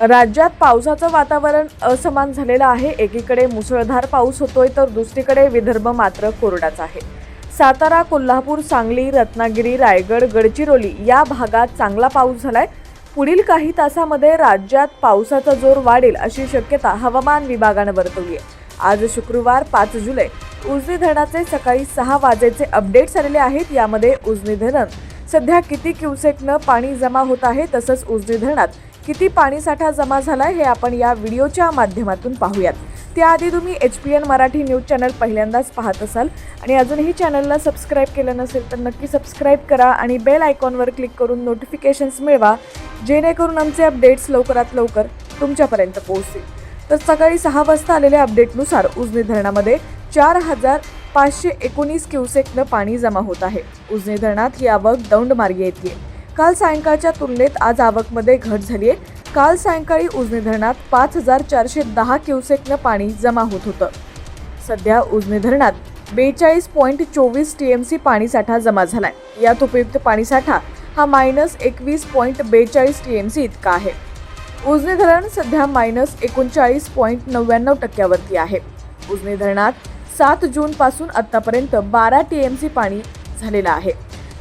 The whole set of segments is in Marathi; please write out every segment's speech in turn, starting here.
राज्यात पावसाचं वातावरण असमान झालेलं आहे. एकीकडे मुसळधार पाऊस होतोय तर दुसरीकडे विदर्भ मात्र कोरडाच आहे. सातारा कोल्हापूर सांगली रत्नागिरी रायगड गडचिरोली या भागात चांगला पाऊस झालाय. पुढील काही तासामध्ये राज्यात पावसाचा जोर वाढेल अशी शक्यता हवामान विभागानं वर्तवली आहे. आज शुक्रवार पाच जुलै उजनी धरणाचे सकाळी सहा वाजेचे अपडेट्स आलेले आहेत. यामध्ये उजनी धरण सध्या किती क्युसेकनं पाणी जमा होत आहे तसंच उजनी धरणात किती पाणीसाठा जमा झाला हे आपण या व्हिडिओच्या माध्यमातून पाहूयात. त्याआधी तुम्ही H P N Marathi news channel पहिल्यांदाच पाहत असाल आणि अजूनही चॅनलला सबस्क्राईब केलं नसेल तर नक्की सबस्क्राईब करा आणि बेल आयकॉनवर क्लिक करून नोटिफिकेशन्स मिळवा जेणेकरून आमचे अपडेट्स लवकरात लवकर तुमच्यापर्यंत पोहोचतील. तर सकाळी सहा वाजता आलेल्या अपडेटनुसार उजनी धरणामध्ये चार हजार पाचशे एकोणीस क्युसेकनं पाणी जमा होत आहे. उजनी धरणात ही आवक दौंड मार्गे येते काल सायंकाळच्या तुलनेत आज आवकमध्ये घट झाली आहे. काल सायंकाळी उजनी धरणात पाच हजार चारशे दहा क्युसेकनं पाणी जमा होत होतं. सध्या उजनी धरणात बेचाळीस पॉईंट चोवीस टी एम सी पाणीसाठा जमा झाला आहे यात उपयुक्त पाणीसाठा हा मायनस एकवीस पॉईंट बेचाळीस टी एम सी इतका आहे. उजनी धरण सध्या मायनस एकोणचाळीस पॉईंट नव्याण्णव टक्क्यावरती आहे. उजनी धरणात सात जूनपासून आत्तापर्यंत बारा टी एम सी पाणी झालेलं आहे.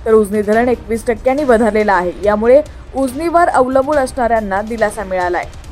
तर उजनी धरण एकवीस टक्क्यांनी वधारलेलं आहे. यामुळे उजनीवर अवलंबून असणाऱ्यांना दिलासा मिळाला आहे